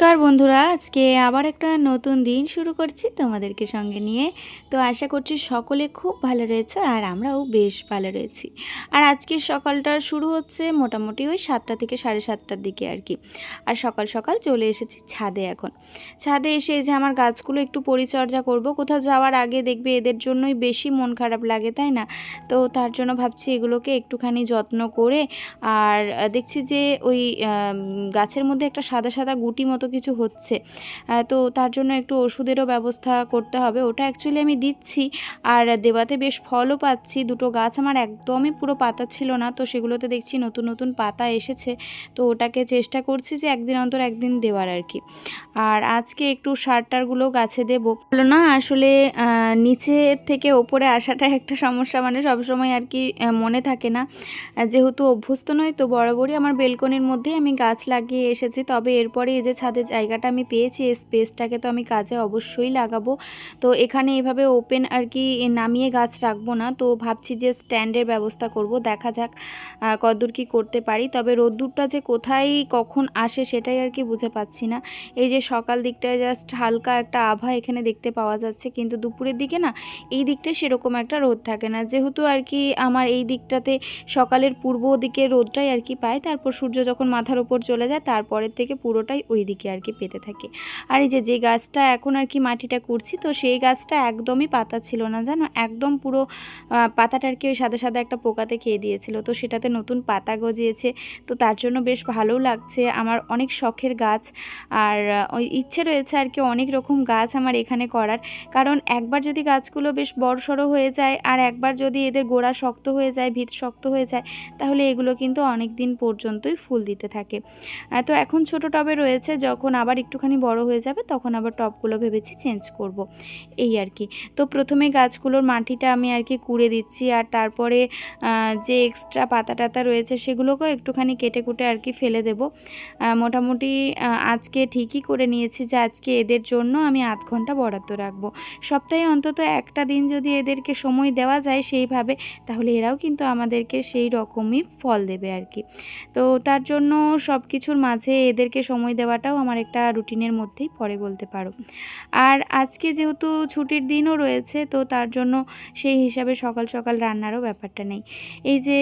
নমস্কার বন্ধুরা, আজকে আবার একটা নতুন দিন শুরু করছি তোমাদেরকে সঙ্গে নিয়ে। তো আশা করছি সকলে খুব ভালো রয়েছে আর আমরাও বেশ ভালো রয়েছি। আর আজকের সকালটা শুরু হচ্ছে মোটামুটি ওই সাতটা থেকে সাড়ে সাতটার দিকে আর কি। আর সকাল সকাল চলে এসেছি ছাদে এখন। ছাদে এসে যে আমার গাছগুলো একটু পরিচর্যা করব, কোথাও যাওয়ার আগে দেখবে এদের জন্যই বেশি মন খারাপ লাগে, তাই না? তো তার জন্য ভাবছি এগুলোকে একটুখানি যত্ন করে, আর দেখছি যে ওই গাছের মধ্যে একটা সাদা সাদা গুটি মতো কিছু হচ্ছে। তো তার জন্য একটু ওষুধেরও ব্যবস্থা করতে হবে। ওটা অ্যাকচুয়ালি আমি দিচ্ছি আর দেওয়াতে বেশ ফলও পাচ্ছি। দুটো গাছ আমার একদমই পুরো পাতা ছিল না, তো সেগুলোতে দেখছি নতুন নতুন পাতা এসেছে। তো ওটাকে চেষ্টা করছি যে একদিন অন্তর একদিন দেওয়ার আর কি। আর আজকে একটু সার টারগুলো গাছে দেবো। বলো না, আসলে নিচে থেকে ওপরে আসাটা একটা সমস্যা মানে সবসময় আর কি মনে থাকে না। যেহেতু অভ্যস্ত নয় তো বরাবরই আমার বেলকনির মধ্যেই আমি গাছ লাগিয়ে এসেছি। তবে এরপরে এই যে ছাদের জায়গাটা আমি পেয়েছি, এই স্পেসটাকে তো আমি কাজে অবশ্যই লাগাবো। তো এখানে এভাবে ওপেন আর কি নামিয়ে গাছ রাখব না। তো ভাবছি যে স্ট্যান্ডের ব্যবস্থা করব, দেখা যাক কদ্দূর কি করতে পারি। তবে রোদ্দুরটা যে কোথায়, কখন আসে সেটাই আর কি বুঝে পাচ্ছি না। এই যে সকাল দিকটায় জাস্ট হালকা একটা আভা এখানে দেখতে পাওয়া যাচ্ছে। কিন্তু দুপুরের দিকে না, এই দিকটায় সেরকম একটা রোদ থাকে না। যেহেতু আর কি আমার এই দিকটাতে সকালের পূর্ব দিকে রোদটাই আর কি পায়। তারপর সূর্য যখন মাথার উপর চলে যায়, তারপরের থেকে পুরোটাই ওই দিকে আর কি পেতে থাকে। আর এই যে যে গাছটা এখন আর কি মাটিটা করছি, তো সেই গাছটা একদমই পাতা ছিল না, জানো? একদম পুরো পাতাটা আর কি ওই সাদা সাদা একটা পোকাতে খেয়ে দিয়েছিল, তো সেটাতে নতুন পাতা গজিয়েছে, তো তার জন্য বেশ ভালোও লাগছে। আমার অনেক শখের গাছ, আর ওই ইচ্ছে রয়েছে আর কি অনেক রকম গাছ আমার এখানে করার। কারণ একবার যদি গাছগুলো বেশ বড়সড় হয়ে যায়, আর একবার যদি এদের গোড়া শক্ত হয়ে যায়, ভিত শক্ত হয়ে যায়, তাহলে এগুলো কিন্তু অনেক দিন পর্যন্তই ফুল দিতে থাকে। তো এখন ছোট টবে রয়েছে, যখন আবার একটুখানি বড় হয়ে যাবে, তখন আবার টপগুলো ভেবেছি চেঞ্জ করব। এই আর কি। তো প্রথমে গাছগুলোর মাটিটা আমি আর কি কুড়ে দিচ্ছি আর তারপরে যে এক্সট্রা পাতা টাতা রয়েছে সেগুলোকেও একটুখানি কেটে কুটে আর কি ফেলে দেব। মোটামুটি আজকে ঠিকই করে নিয়েছি যে আজকে এদের জন্য আমি আধ ঘণ্টা বরাদ্দ রাখব। সপ্তাহে অন্তত একটা দিন যদি এদেরকে সময় দেওয়া যায় সেইভাবে, তাহলে এরাও কিন্তু আমাদেরকে সেই রকমই ফল দেবে আর কি। তো তার জন্য সব কিছুর মাঝে এদেরকে সময় দেওয়াটাও আমার একটা রুটিনের মধ্যেই পড়ে বলতে পারো। আর আজকে যেহেতু ছুটির দিনও রয়েছে, তো তার জন্য সেই হিসাবে সকাল সকাল রান্নারও ব্যাপারটা নেই। এই যে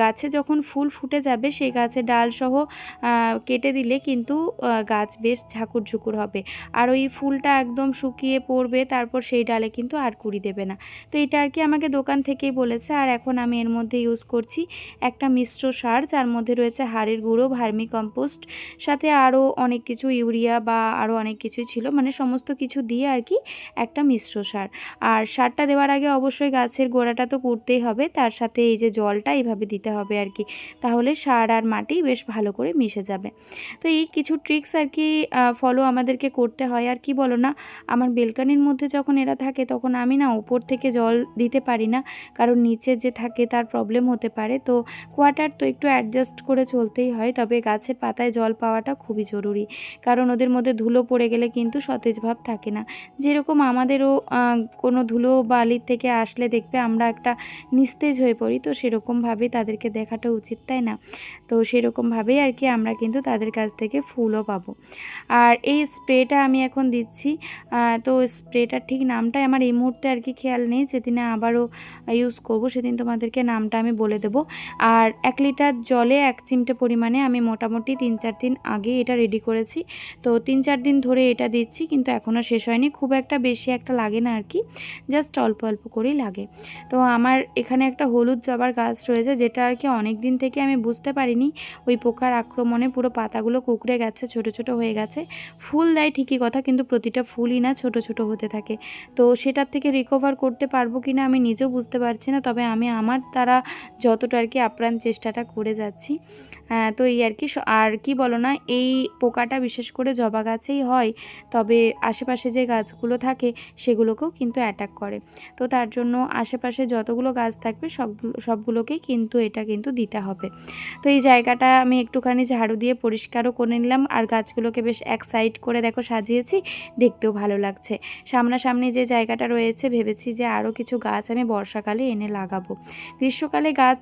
গাছে যখন ফুল ফুটে যাবে, সেই গাছে ডাল সহ কেটে দিলে কিন্তু গাছ বেশ ঝাঁকুর ঝুকুর হবে। আর ওই ফুলটা একদম শুকিয়ে পড়বে, তারপর সেই ডালে কিন্তু আর কুড়ি দেবে না। তো এটা আর কি আমাকে দোকান থেকেই বলেছে, আর এখন আমি এর মধ্যে ইউজ করছি একটা মিশ্র সার, যার মধ্যে রয়েছে হাড়ের গুঁড়ো ভার্মি কম্পোস্ট সাথে আরও অনেক কিছু ইউরিয়া বা আরও অনেক কিছুই ছিল। মানে সমস্ত কিছু দিয়ে আর কি একটা মিশ্র সার। আর সারটা দেওয়ার আগে অবশ্যই গাছের গোড়াটা তো করতেই হবে। তার সাথে এই যে জলটা এইভাবে দিতে হবে আর কি তাহলে সার আর মাটি বেশ ভালো করে মিশে যাবে। তো এই কিছু ট্রিক্স আর কি ফলো আমাদেরকে করতে হয়। আর কি বলো না, আমার বেলকানির মধ্যে যখন এরা থাকে, তখন আমি না উপর থেকে জল দিতে পারি না। কারণ নিচে যে থাকে তার প্রবলেম হতে পারে। তো কোয়াটার তো একটু অ্যাডজাস্ট করে চলতেই হয়। তবে গাছের পাতায় জল পাওয়াটা খুবই জরুরি। কারণ ওদের মধ্যে ধুলো পড়ে গেলে কিন্তু সতেজ ভাব থাকে না। যেরকম আমাদেরও কোনো ধুলো বালির থেকে আসলে দেখবে আমরা একটা নিস্তেজ হয়ে পড়ি, তো সেরকমভাবে তাদেরকে দেখাটা উচিত, তাই না? তো সেরকমভাবেই আর কি আমরা কিন্তু তাদের কাছ থেকে ফুলও পাবো। আর এই স্প্রেটা আমি এখন দিচ্ছি তো স্প্রেটার ঠিক নামটাই আমার এই মুহূর্তে আর কি খেয়াল নেই, যেদিনে আবারও ইউজ করব সেদিন তোমাদেরকে নামটা আমি বলে দেবো। আর এক লিটার জলে এক চিমটে পরিমাণে আমি মোটামুটি তিন চার দিন আগে এটা রেডি করেছি তো তিন চার দিন ধরে এটা দিচ্ছি কিন্তু এখনও শেষ হয়নি। খুব একটা বেশি একটা লাগে না আর কি জাস্ট অল্প অল্প করেই লাগে। তো আমার এখানে একটা হলুদ জবার গাছ রয়েছে যেটা আর কি অনেক দিন থেকে আমি বুঝতে পারিনি। ওই পোকার আক্রমণে পুরো পাতাগুলো কুকড়ে গেছে ছোট ছোট হয়ে গেছে। ফুল দেয় ঠিকই কথা কিন্তু প্রতিটা ফুলই না ছোট ছোট হতে থাকে। তো সেটার থেকে রিকভার করতে পারব কি না আমি নিজেও বুঝতে পারছি না তবে আমি আমার দ্বারা যতটা আর কি আপ্রাণ চেষ্টাটা করে যাচ্ছি। আহ, তো এই আর কি আর কি বলো না এই পোকাটা বিশেষ করে জবা গাছেই হয়, তবে আশেপাশে যে গাছগুলো থাকে সেগুলোকেও কিন্তু অ্যাটাক করে। তো তার জন্য আশেপাশে যতগুলো গাছ থাকবে সবগুলো, সবগুলোকেই কিন্তু এটা কিন্তু দিতে হবে। তো এই জায়গাটা আমি একটুখানি ঝাড়ু দিয়ে পরিষ্কারও করে নিলাম, আর গাছগুলোকে বেশ এক সাইড করে দেখো সাজিয়েছি, দেখতেও ভালো লাগছে। সামনাসামনি যে জায়গাটা রয়েছে, ভেবেছি যে আরও কিছু গাছ আমি বর্ষাকালে এনে লাগাবো। গ্রীষ্মকালে গাছ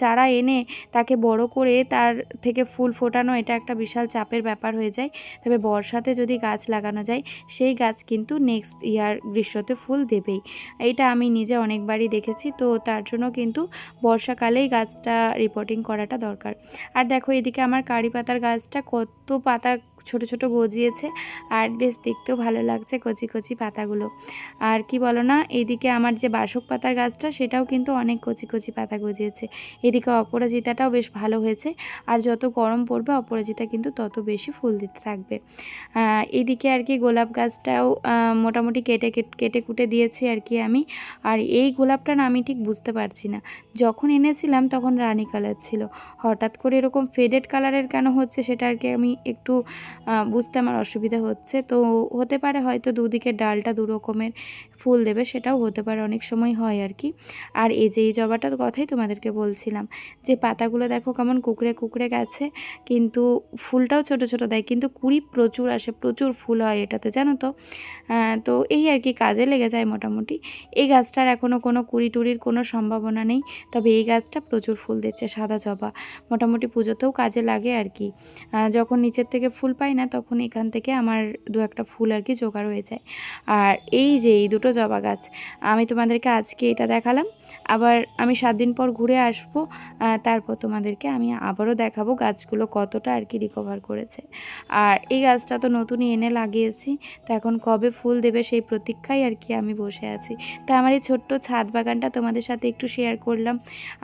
চারা এনে তাকে বড় করে তার থেকে ফুল ফোটানো এটা একটা বিশাল চাপের ব্যাপার হয়ে যায়। তবে বর্ষাতে যদি গাছ লাগানো যায়, সেই গাছ কিন্তু নেক্সট ইয়ার গ্রীষ্মতে ফুল দেবেই। এটা আমি নিজে অনেকবারই দেখেছি, তো তার জন্য কিন্তু বর্ষাকালেই গাছটা রিপোর্টিং করাটা দরকার। আর দেখো, এদিকে আমার কারি পাতার গাছটা কত পাতা ছোট ছোট গজিয়েছে, আর বেশ দেখতেও ভালো লাগছে কচি কচি পাতাগুলো। আর কি বলো না, এদিকে আমার যে বাসক পাতার গাছটা, সেটাও কিন্তু অনেক কচি কচি পাতা গজিয়েছে। এদিকে অপরাজিতাটাও বেশ ভালো হয়েছে, আর যত গরম পড়বে, অপরাজিতা কিন্তু তত বেশি ফুল দিতে থাকবে। এদিকে আর কি গোলাপ গাছটাও মোটামুটি কেটে কেটে কেটে কুটে দিয়েছি আর কি আমি। আর এই গোলাপটা না আমি ঠিক বুঝতে পারছি না। যখন এনেছিলাম তখন রানি কালার ছিল। হঠাৎ করে এরকম ফেডেড কালারের কেন হচ্ছে সেটা আর কি আমি একটু বুঝতে আমার অসুবিধা হচ্ছে। তো হতে পারে হয়তো দুদিকে ডালটা দু রকমের ফুল দেবে সেটাও হতে পারে, অনেক সময় হয় আর কি। আর এই যে এই জবাটার কথাই তোমাদেরকে বলছিলাম যে পাতাগুলো দেখো কেমন কুকড়ে কুকড়ে গেছে, কিন্তু ফুলটাও ছোট ছোট দেয়, কিন্তু কুড়ি প্রচুর আসে, প্রচুর ফুল হয় এটাতে, জানো তো? তো এই আর কি কাজে লেগে যায় মোটামুটি। এই গাছটার এখনও কোনো কুড়ি টুড়ির কোনো সম্ভাবনা নেই, তবে এই গাছটা প্রচুর ফুল দিচ্ছে, সাদা জবা। মোটামুটি পুজোতেও কাজে লাগে আর কি। যখন নিচের থেকে ফুল পাই না, তখন এখান থেকে আমার দু একটা ফুল আর কি জোগাড় হয়ে যায়। আর এই যে এই দুটো জবা গাছ। আমি তোমাদেরকে আজকে এটা দেখালাম। আবার আমি সাত দিন পর ঘুরে আসব। তারপর তোমাদেরকে আমি আবারও দেখাবো গাছগুলো কতটা আর কি রিকভার করেছে। আর এই গাছটা তো নতুনই এনে লাগিয়েছি। তো এখন কবে ফুল দেবে সেই প্রতীক্ষায় আর কি আমি বসে আছি। তা আমার এই ছোট্ট ছাদ বাগানটা তোমাদের সাথে একটু শেয়ার করলাম।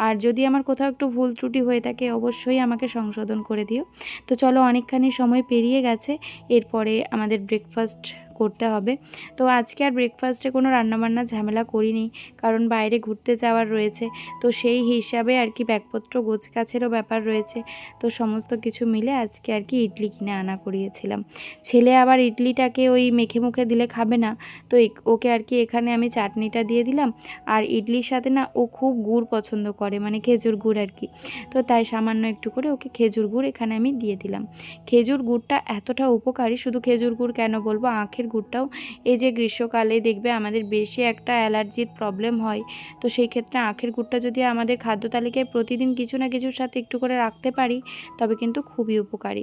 আর যদি আমার কোথাও একটু ভুল ত্রুটি হয়ে থাকে, অবশ্যই আমাকে সংশোধন করে দিও। তো চলো অনেকখানি সময় পেরিয়ে গেছে। এরপরে আমাদের ব্রেকফাস্ট করতে হবে। তো আজকে আর ব্রেকফাস্টে কোনো রান্নাবান্না ঝামেলা করিনি, কারণ বাইরে ঘুরতে যাওয়ার রয়েছে। তো সেই হিসাবে আর কি ব্যাগপত্র, গোছগাছেরও ব্যাপার রয়েছে। তো সমস্ত কিছু মিলে আজকে আর কি ইডলি কিনে আনা করিয়েছিলাম। ছেলে আবার ইডলিটাকে ওই মেখে মুখে দিলে খাবে না। তো ওকে আর কি এখানে আমি চাটনিটা দিয়ে দিলাম। আর ইডলির সাথে না ও খুব গুড় পছন্দ করে মানে খেজুর গুড় আর কি। তো তাই সামান্য একটু করে ওকে খেজুর গুড় এখানে আমি দিয়ে দিলাম। খেজুর গুড়টা এতটা উপকারী, শুধু খেজুর গুড় কেন বলব? আখের গুড়টাও এই যে গ্রীষ্মকালে দেখবে আমাদের বেশি একটা অ্যালার্জির প্রবলেম হয়। তো সেই ক্ষেত্রে আখের গুড়টা যদি আমাদের খাদ্য তালিকায় প্রতিদিন কিছু না কিছুর সাথে একটু করে রাখতে পারি, তবে কিন্তু খুবই উপকারী।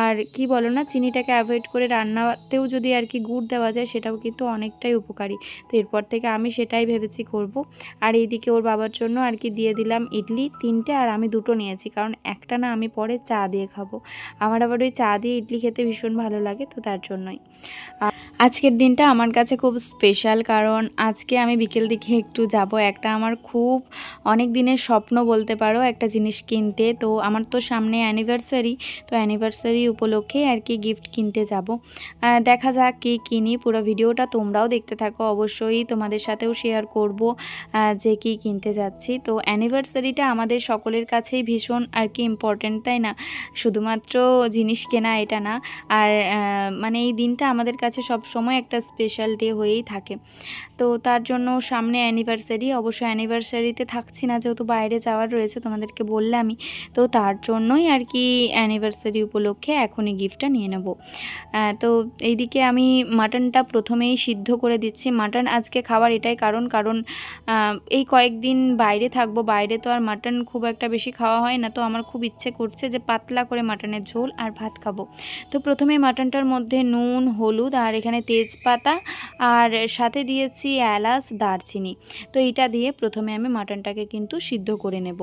আর কি বলো না, চিনিটাকে অ্যাভয়েড করে রান্নাতেও যদি আর কি গুড় দেওয়া যায়, সেটাও কিন্তু অনেকটাই উপকারী। তো এরপর থেকে আমি সেটাই ভেবেছি করব। আর এইদিকে ওর বাবার জন্য আর কি দিয়ে দিলাম ইডলি তিনটে, আর আমি দুটো নিয়েছি। কারণ একটা না আমি পরে চা দিয়ে খাব। আমার আবার ওই চা দিয়ে ইডলি খেতে ভীষণ ভালো লাগে, তো তার জন্যই। আজকের দিনটা আমার কাছে খুব স্পেশাল কারণ আজকে আমি বিকেল দিকে একটু যাব। একটা আমার খুব অনেক দিনের স্বপ্ন বলতে পারো একটা জিনিস কিনতে। তো আমার তো সামনে অ্যানিভার্সারি তো অ্যানিভার্সারি উপলক্ষে আর কি গিফট কিনতে যাব। দেখা যাক কী কিনি। পুরো ভিডিওটা তোমরাও দেখতে থাকো। অবশ্যই তোমাদের সাথেও শেয়ার করব যে কী কিনতে যাচ্ছি। তো অ্যানিভার্সারিটা আমাদের সকলের কাছেই ভীষণ আর কি ইম্পর্ট্যান্ট তাই না? শুধুমাত্র জিনিস কেনা এটা না। আর মানে এই দিনটা আমাদের কাছে সব সময় একটা স্পেশাল ডে হয়েই থাকে। তো তার জন্য সামনে অ্যানিভার্সারি অবশ্য অ্যানিভার্সারিতে থাকছি না, যেহেতু বাইরে যাওয়ার রয়েছে, তোমাদেরকে বললামই। তো তার জন্যই আর কি অ্যানিভার্সারি উপলক্ষে এখনই গিফটটা নিয়ে নেব। তো এইদিকে আমি মাটনটা প্রথমেই সিদ্ধ করে দিচ্ছি। মাটন আজকে খাওয়ার এটাই কারণ কারণ এই কয়েকদিন বাইরে থাকব, বাইরে তো আর মাটন খুব একটা বেশি খাওয়া হয় না, তো আমার খুব ইচ্ছে করছে যে পাতলা করে মাটনের ঝোল আর ভাত খাব। তো প্রথমে মাটনটার মধ্যে নুন, হলুদ আর এখানে তেজপাতা, আর সাথে দিয়েছি এলাচ, দারচিনি। তো এটা দিয়ে প্রথমে আমি মাটনটাকে কিন্তু সিদ্ধ করে নেব।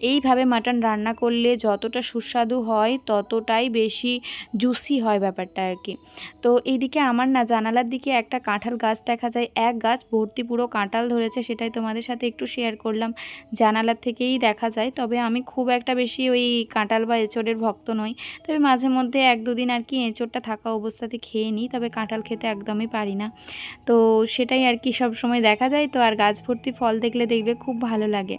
এইভাবে মাটন রান্না করলে যতটা সুস্বাদু হয়, ততটাই বেশি জুসি হয় ব্যাপারটা আর কি। তো এইদিকে আমার না জানালার দিকে একটা কাঁঠাল গাছ দেখা যায়, এক গাছ ভর্তি পুরো কাঁঠাল ধরেছে, সেটাই তোমাদের সাথে একটু শেয়ার করলাম। জানালার থেকেই দেখা যায়, তবে আমি খুব একটা বেশি ওই কাঁঠাল বা এঁচড়ের ভক্ত নই। তবে মাঝে মধ্যে এক দুদিন আর কি এঁচড়টা থাকা অবস্থাতে খেয়ে নিই, তবে কাঁঠাল খেতে একদমই পারি না। তো সেটাই আর কি সব সময় দেখা যায়, তো আর গাছ ভর্তি ফল দেখলে দেখবে খুব ভালো লাগে।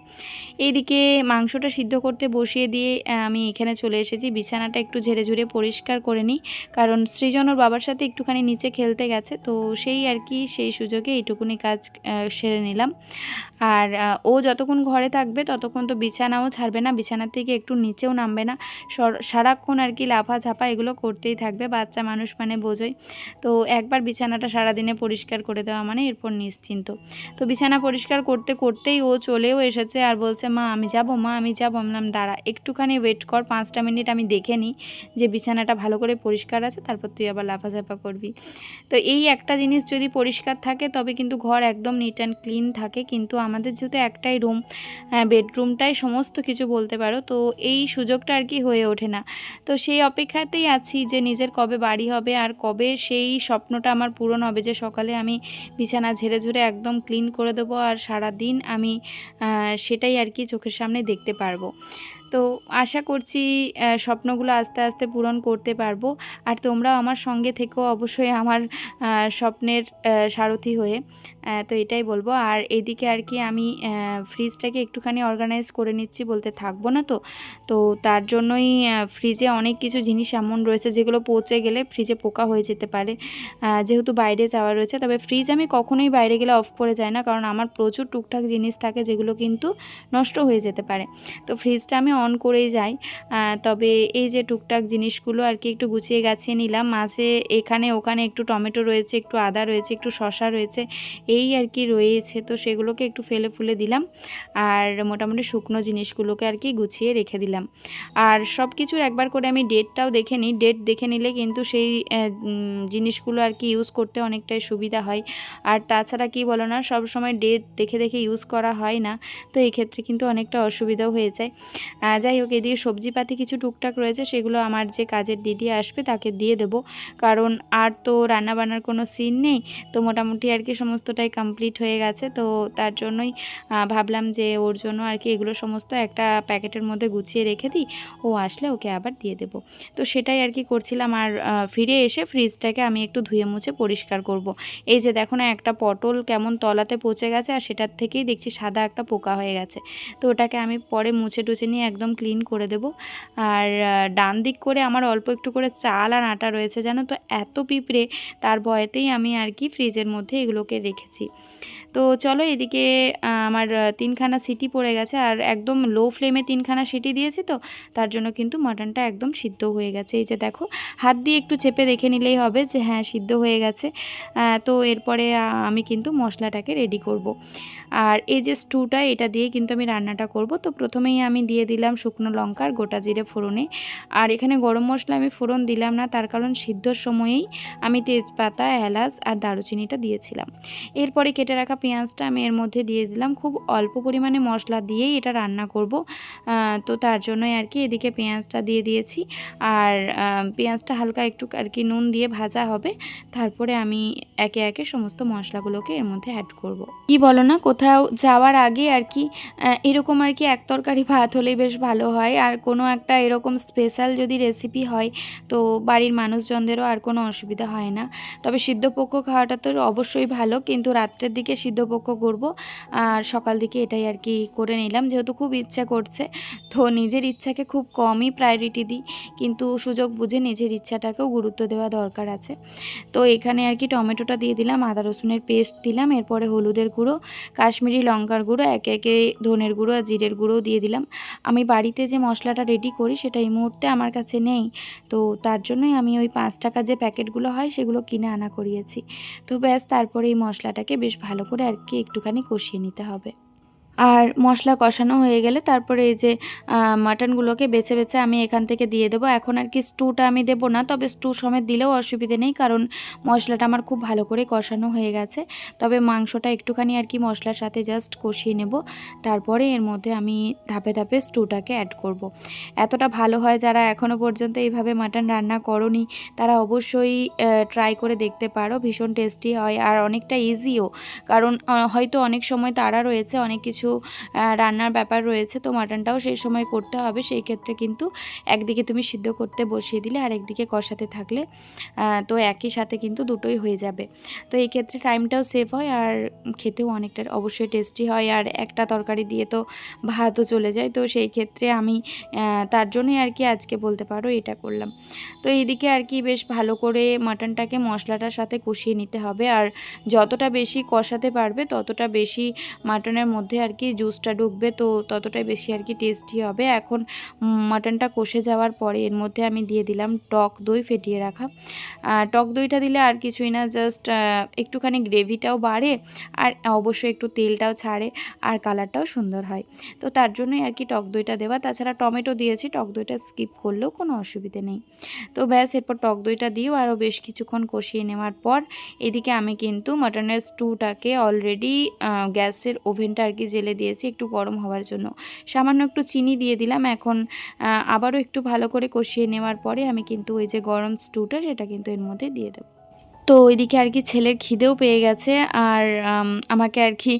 এইদিকে মাংসটা সিদ্ধ করতে বসিয়ে দিয়ে আমি এখানে চলে এসেছি। বিছানাটা একটু ঝেড়ে ঝুড়ে পরিষ্কার করে নিই। কারণ সৃজন ওর বাবার সাথে একটুখানি নিচে খেলতে গেছে, তো সেই আর কি সেই সুযোগে এইটুকুনি কাজ সেরে নিলাম। আর ও যতক্ষণ ঘরে থাকবে ততক্ষণ তো বিছানাও ছাড়বে না। বিছানার থেকে একটু নিচেও নামবে না। সর- সারাক্ষণ আর কি লাফা ঝাপা এগুলো করতেই থাকবে। বাচ্চা মানুষ মানে বোঝোই। তো একবার বিছানাটা সারাদিনে পরিষ্কার করে দেওয়া মানে এরপর নিশ্চিন্ত। তো বিছানা পরিষ্কার করতে করতেই ও চলেও এসেছে আর বলছে, মা, আমি যাব, মা, আমি যাব। বললাম, দাঁড়া, একটুখানি ওয়েট কর, পাঁচটা মিনিট আমি দেখে নিই যে বিছানাটা ভালো করে পরিষ্কার আছে, তারপর তুই আবার লাফাঝাপা করবি। তো এই একটা জিনিস যদি পরিষ্কার থাকে তবে কিন্তু ঘর একদম নিট অ্যান্ড ক্লিন থাকে। কিন্তু আমাদের যেহেতু একটাই রুম বেডরুমটাই সমস্ত কিছু বলতে পারো, তো এই সুযোগটা আর কি হয়ে ওঠে না। তো সেই অপেক্ষাতেই আছি যে নিজের কবে বাড়ি হবে আর কবে সেই স্বপ্নটা আমার পূরণ হবে যে সকালে আমি বিছানা ঝেড়ে ঝুড়ে একদম ক্লিন করে দেবো আর সারা দিন আমি সেটাই আর কি চোখের সামনে দেখতে পারব। তো আশা করছি স্বপ্নগুলো আস্তে আস্তে পূরণ করতে পারব। আর তোমরাও আমার সঙ্গে থেকেও অবশ্যই আমার স্বপ্নের সারথি হয়ে। তো এটাই বলব। আর এদিকে আর কি আমি ফ্রিজটাকে একটুখানি অর্গানাইজ করে নিচ্ছি বলতে থাকব না তো। তো তার জন্যই ফ্রিজে অনেক কিছু জিনিস এমন রয়েছে যেগুলো পচে গেলে ফ্রিজে পোকা হয়ে যেতে পারে। যেহেতু বাইরে যাওয়া রয়েছে, তবে ফ্রিজ আমি কখনোই বাইরে গেলে অফ করে যাই না। কারণ আমার প্রচুর টুকটাক জিনিস থাকে যেগুলো কিন্তু নষ্ট হয়ে যেতে পারে। তো ফ্রিজটা আমি অন করেই যাই। তবে এই যে টুকটাক জিনিসগুলো আর কি একটু গুছিয়ে গাছিয়ে নিলাম। মাঝে এখানে ওখানে একটু টমেটো রয়েছে, একটু আদা রয়েছে, একটু শশা রয়েছে, এই আর কি রয়েছে। তো সেগুলোকে একটু ফেলে ফুলে দিলাম আর মোটামুটি শুকনো জিনিসগুলোকে আর কি গুছিয়ে রেখে দিলাম। আর সব কিছুর একবার করে আমি ডেটটাও দেখে নিই। ডেট দেখে নিলে কিন্তু সেই জিনিসগুলো আর কি ইউজ করতে অনেকটাই সুবিধা হয়। আর তাছাড়া কি বলো না সব সময় ডেট দেখে দেখে ইউজ করা হয় না। তো এই ক্ষেত্রে কিন্তু অনেকটা অসুবিধাও হয়ে যায়। যাই হোক, এদিকে সবজিপাতি কিছু টুকটাক রয়েছে, সেগুলো আমার যে কাজের দিদি আসবে তাকে দিয়ে দেব। কারণ আর তো রান্না বান্নার কোনো সিন নেই, তো মোটামুটি আর কি সমস্তটাই কমপ্লিট হয়ে গেছে। তো তার জন্যই ভাবলাম যে ওর জন্য আর কি এগুলো সমস্ত একটা প্যাকেটের মধ্যে গুছিয়ে রেখে দিই, ও আসলে ওকে আবার দিয়ে দেব। তো সেটাই আর কি করছিলাম, আর ফিরে এসে ফ্রিজটাকে আমি একটু ধুয়ে মুছে পরিষ্কার করব। এই যে দেখো না, একটা পটল কেমন তলাতে পচে গেছে, আর সেটার থেকেই দেখছি সাদা একটা পোকা হয়ে গেছে। তো ওটাকে আমি পরে মুছে টুছে নিয়ে একদম ক্লিন করে দেব। আর ডান দিক করে আমার অল্প একটু করে চাল আর আটা রয়েছে, জানো তো? এত পিঁপড়ে, তার ভয়েতেই আমি আর কি ফ্রিজের মধ্যে এগুলোকে রেখেছি। তো চলো এদিকে আমার তিনখানা সিটি পড়ে গেছে, আর একদম লো ফ্লেমে তিনখানা সিটি দিয়েছি তো, তার জন্য কিন্তু মাটনটা একদম সিদ্ধ হয়ে গেছে। এই যে দেখো, হাত দিয়ে একটু চেপে দেখে নিলেই হবে যে হ্যাঁ সিদ্ধ হয়ে গেছে। তো এরপরে আমি কিন্তু মশলাটাকে রেডি করব। আর এই যে স্টুটা, এটা দিয়ে কিন্তু আমি রান্নাটা করব। তো প্রথমেই আমি দিয়ে দিলাম শুকনো লঙ্কার গোটা জিরে ফোড়নে। আর এখানে গরম মশলা আমি ফোড়ন দিলাম না, তার কারণ সিদ্ধর সময়েই আমি তেজপাতা, এলাচ আর দারুচিনিটা দিয়েছিলাম। এরপরে কেটে রাখা পেঁয়াজটা আমি এর মধ্যে দিয়ে দিলাম। খুব অল্প পরিমাণে মশলা দিয়েই এটা রান্না করব। তো তার জন্যই আর কি এদিকে পেঁয়াজটা দিয়ে দিয়েছি। আর পেঁয়াজটা হালকা একটু আর কি নুন দিয়ে ভাজা হবে। তারপরে আমি একে একে সমস্ত মশলাগুলোকে এর মধ্যে অ্যাড করব। কি বলো না কোথাও যাওয়ার আগে আর কি এরকম আর কি এক তরকারি ভাত হলেই বেশ ভালো হয়। আর কোনো একটা এরকম স্পেশাল যদি রেসিপি হয়, তো বাড়ির মানুষজনদেরও আর কোনো অসুবিধা হয় না। তবে সিদ্ধপক্ষ খাওয়াটা তো অবশ্যই ভালো, কিন্তু রাত্রের দিকে সিদ্ধপক্ষ করব। আর সকাল দিকে এটাই আর কি করে নিলাম। যেহেতু খুব ইচ্ছা করছে, তো নিজের ইচ্ছাকে খুব কমই প্রায়োরিটি দিই। কিন্তু সুযোগ বুঝে নিজের ইচ্ছাটাকেও গুরুত্ব দেওয়া দরকার আছে। তো এখানে আর কি টমেটোটা দিয়ে দিলাম, আদা রসুনের পেস্ট দিলাম, এরপরে হলুদের গুঁড়ো কাশ্মীরি লঙ্কার গুঁড়ো, একে একে ধনের গুঁড়ো আর জিরের গুঁড়োও দিয়ে দিলাম। আমি বাড়িতে যে মশলাটা রেডি করি সেটা এই মুহূর্তে আমার কাছে নেই। তো তার জন্যই আমি ওই পাঁচ টাকা যে প্যাকেটগুলো হয় সেগুলো কিনে আনা করিয়েছি। তো ব্যাস, তারপরে এই মশলাটাকে বেশ ভালো করে আর কি একটুখানি কষিয়ে নিতে হবে। আর মশলা কষানো হয়ে গেলে তারপরে এই যে মাটনগুলোকে বেছে বেছে আমি এখান থেকে দিয়ে দেবো। এখন আর কি স্টুটা আমি দেবো না, তবে স্টু সমেত দিলেও অসুবিধে নেই, কারণ মশলাটা আমার খুব ভালো করে কষানো হয়ে গেছে। তবে মাংসটা একটুখানি আর কি মশলার সাথে জাস্ট কষিয়ে নেব। তারপরে এর মধ্যে আমি ধাপে ধাপে স্টুটাকে অ্যাড করব। এতটা ভালো হয় যারা এখনও পর্যন্ত এইভাবে মাটন রান্না করনি, তারা অবশ্যই ট্রাই করে দেখতে পারো, ভীষণ টেস্টি হয় আর অনেকটা ইজিও কারণ হয়তো অনেক সময় তারা রয়েছে, অনেক কিছু কিছু রান্নার ব্যাপার রয়েছে তো মাটনটাও সেই সময় করতে হবে। সেই ক্ষেত্রে কিন্তু একদিকে তুমি সিদ্ধ করতে বসিয়ে দিলে আর একদিকে কষাতে থাকলে তো একই সাথে কিন্তু দুটোই হয়ে যাবে। তো এই ক্ষেত্রে টাইমটাও সেভ হয় আর খেতেও অনেকটা অবশ্যই টেস্টি হয় আর একটা তরকারি দিয়ে তো ভাতও চলে যায়। তো সেই ক্ষেত্রে আমি তার জন্যই আর কি আজকে বলতে পারো এটা করলাম। তো এইদিকে আর কি বেশ ভালো করে মাটনটাকে মশলাটার সাথে কষিয়ে নিতে হবে। আর যতটা বেশি কষাতে পারবে ততটা বেশি মাটনের মধ্যে আর কি জুসটা ঢুকবে, তো ততটাই বেশি আর কি টেস্টি হবে। এখন মাটনটা কষে যাওয়ার পরে এর মধ্যে আমি দিয়ে দিলাম টক দই ফেটিয়ে রাখা। টক দইটা দিলে আর কিছুই না জাস্ট একটুখানি গ্রেভিটাও বাড়ে আর অবশ্যই একটু তেলটাও ছাড়ে আর কালারটাও সুন্দর হয়। তো তার জন্যই আর কি টক দইটা দেওয়া। তাছাড়া টমেটো দিয়েছি, টক দইটা স্কিপ করলেও কোনো অসুবিধে নেই। তো ব্যাস, এরপর টক দইটা দিয়েও আরও বেশ কিছুক্ষণ কষিয়ে নেওয়ার পর এদিকে আমি কিন্তু মাটনের স্টুটাকে অলরেডি গ্যাসের ওভেনটা আর কি জেলে দিয়েছি একটু গরম হওয়ার জন্য। সামান্য একটু চিনি দিয়ে দিলাম। এখন আবারও একটু ভালো করে কষিয়ে নেওয়ার পরে আমি কিন্তু ওই যে গরম স্টুটা সেটা কিন্তু এর মধ্যে দিয়ে দেবো। তো ওইদিকে আর কি ছেলের খিদেও পেয়ে গেছে আর আমাকে আর কি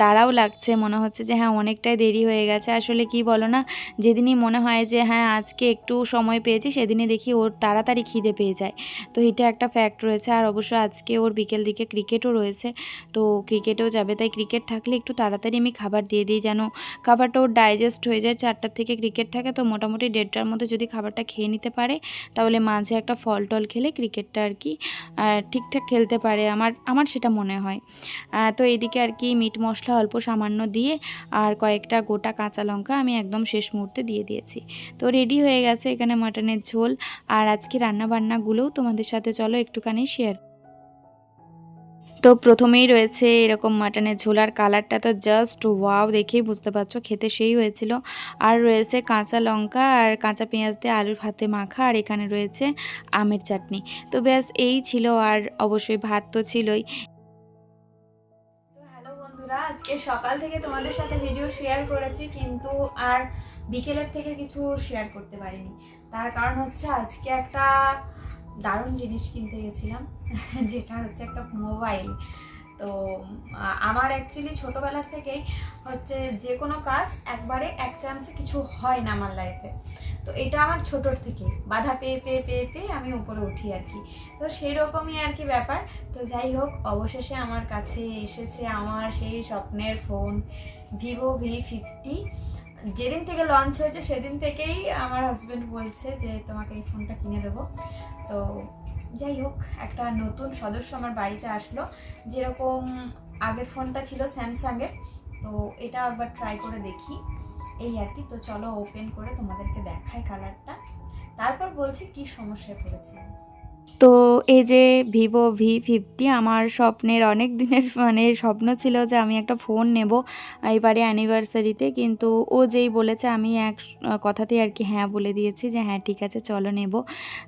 তারাও লাগছে। মনে হচ্ছে যে হ্যাঁ অনেকটাই দেরি হয়ে গেছে। আসলে কি বলো না, যেদিনই মনে হয় যে হ্যাঁ আজকে একটু সময় পেয়েছি, সেদিনই দেখি ওর তাড়াতাড়ি খিদে পেয়ে যায়। তো এটা একটা ফ্যাক্ট রয়েছে। আর অবশ্য আজকে ওর বিকেল দিকে ক্রিকেটও রয়েছে। তো ক্রিকেটেও যাবে, তাই ক্রিকেট থাকলে একটু তাড়াতাড়ি আমি খাবার দিয়ে দিই যেন খাবারটা ওর ডাইজেস্ট হয়ে যায়। চারটার থেকে ক্রিকেট থাকে, তো মোটামুটি দেড়টার মধ্যে যদি খাবারটা খেয়ে নিতে পারে, তাহলে মাঝে একটা ফল টল খেলে ক্রিকেটটা আর কি ঠিকঠাক খেলতে পারে আমার আমার সেটা মনে হয়। তো এদিকে আর কি মিট মশলা অল্প সামান্য দিয়ে আর কয়েকটা গোটা কাঁচা লঙ্কা আমি একদম শেষ মুহূর্তে দিয়ে দিয়েছি। তো রেডি হয়ে গেছে এখানে মাটনের ঝোল। আর আজকে রান্না বান্নাগুলোও তোমাদের সাথে চলো একটুখানি শেয়ার তো প্রথমেই রয়েছে এরকম মাটনের ঝোলার কালারটা তো জাস্ট ওয়াও দেখেই বুঝতে পারছ, খেতে সেই হয়েছিল। আর রয়েছে কাঁচা লঙ্কা আর কাঁচা পেঁয়াজ দিয়ে আলুর ভাতে মাখা, আর এখানে রয়েছে আমের চাটনি। তো ব্যাস, এই ছিল আর অবশ্যই ভাত তো ছিলই। বন্ধুরা, আজকে সকাল থেকে তোমাদের সাথে ভিডিও শেয়ার করেছি, কিন্তু আর বিকেলের থেকে কিছু শেয়ার করতে পারিনি। তার কারণ হচ্ছে আজকে একটা দারুণ জিনিস কিনতে গেছিলাম, যেটা হচ্ছে একটা মোবাইল তো আমার অ্যাকচুয়ালি ছোটোবেলার থেকেই হচ্ছে যে কোনো কাজ একবারে এক চান্সে কিছু হয় না আমার লাইফে তো এটা আমার ছোটোর থেকে, বাধা পেয়ে পেয়ে পেয়ে পেয়ে আমি উপরে উঠি আর কি। তো সেই রকমই আর কি ব্যাপার। তো যাই হোক, অবশেষে আমার কাছে এসেছে আমার সেই স্বপ্নের ফোন ভিভো ভি ফিফটি যেদিন থেকে লঞ্চ হয়েছে, সেদিন থেকেই আমার হাজব্যান্ড বলছে যে, তোমাকে এই ফোনটা কিনে দেবো। তো যাই হোক, একটা নতুন সদস্য আমার বাড়িতে আসলো। যেরকম আগের ফোনটা ছিল স্যামসাংয়ের তো এটা একবার ট্রাই করে দেখি। এই আর কি, তো চলো ওপেন করে তোমাদেরকে দেখাই কালারটা তারপর বলছি কি সমস্যায় পড়েছিলাম তো এই যে ভিভো ভি ফিফটি আমার স্বপ্নের অনেক দিনের মানে স্বপ্ন ছিল যে আমি একটা ফোন নেব এবারে অ্যানিভার্সারিতে কিন্তু ও যেই বলেছে, আমি এক কথাতেই আর কি হ্যাঁ বলে দিয়েছি যে হ্যাঁ ঠিক আছে, চলো নেব।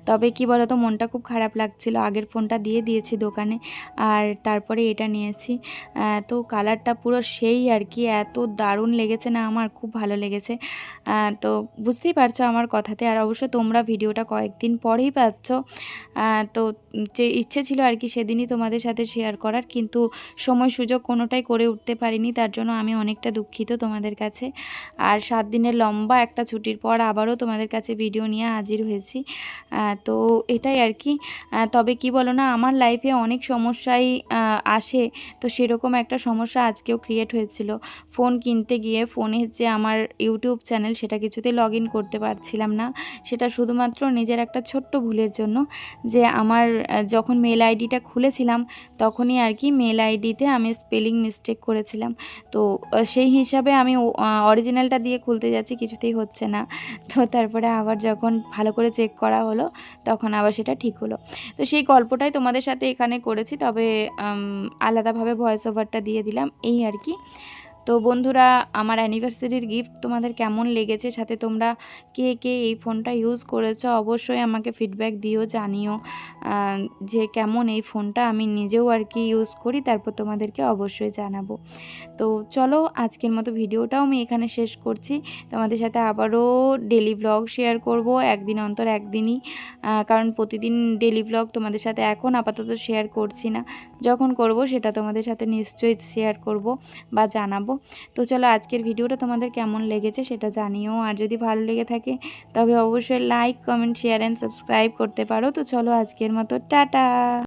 তবে কি বলো তো মনটা খুব খারাপ লাগছিল। আগের ফোনটা দিয়ে দিয়েছি দোকানে আর তারপরে এটা নিয়েছি। তো কালারটা পুরো সেই আর কি, এত দারুণ লেগেছে না আমার, খুব ভালো লেগেছে। তো বুঝতেই পারছ আমার কথাতে। আর অবশ্য তোমরা ভিডিওটা কয়েকদিন পরেই পাচ্ছ। তো যে ইচ্ছে ছিল আর কি সেদিনই তোমাদের সাথে শেয়ার করার, কিন্তু সময় সুযোগ কোনোটাই করে উঠতে পারিনি, তার জন্য আমি অনেকটা দুঃখিত তোমাদের কাছে। আর সাত দিনের লম্বা একটা ছুটির পর আবারও তোমাদের কাছে ভিডিও নিয়ে হাজির হয়েছি। তো এটাই আর কি। তবে কি বলো না, আমার লাইফে অনেক সমস্যাই আসে, তো সেরকম একটা সমস্যা আজকেও ক্রিয়েট হয়েছিল। ফোন কিনতে গিয়ে ফোনে যে আমার ইউটিউব চ্যানেল সেটা কিছুতে লগ করতে পারছিলাম না। সেটা শুধুমাত্র নিজের একটা ছোট্ট ভুলের জন্য, যে আমার যখন মেল আইডিটা খুলেছিলাম, তখনই আর কি মেল আইডিতে আমি স্পেলিং মিস্টেক করেছিলাম। তো সেই হিসাবে আমি অরিজিনালটা দিয়ে খুলতে যাচ্ছি, কিছুতেই হচ্ছে না। তো তারপরে আবার যখন ভালো করে চেক করা হলো, তখন আবার সেটা ঠিক হলো। তো সেই গল্পটাই তোমাদের সাথে এখানে করেছি, তবে আলাদাভাবে ভয়েস ওভারটা দিয়ে দিলাম। এই আর কি। তো বন্ধুরা, আমার অ্যানিভার্সারির গিফট তোমাদের কেমন লেগেছে, সাথে তোমরা কে কে এই ফোনটা ইউজ করেছ, অবশ্যই আমাকে ফিডব্যাক দিও, জানিও। যে কেমন এই ফোনটা আমি নিজেও আর কি ইউজ করি, তারপর তোমাদেরকে অবশ্যই জানাব। তো চলো, আজকের মতো ভিডিওটাও আমি এখানে শেষ করছি। তোমাদের সাথে আবারও ডেলি ব্লগ শেয়ার করব, একদিন অন্তর একদিনই। কারণ প্রতিদিন ডেলি ব্লগ তোমাদের সাথে এখন আপাতত শেয়ার করছি না। যখন করব, সেটা তোমাদের সাথে নিশ্চয়ই শেয়ার করব বা জানাব। তো চলো আজকের ভিডিওটা তোমাদের কেমন লেগেছে সেটা জানিও। আর যদি ভালো লেগে থাকে, তবে অবশ্যই like comment share and subscribe করতে পারো। তো চলো আজকের মতো, টাটা!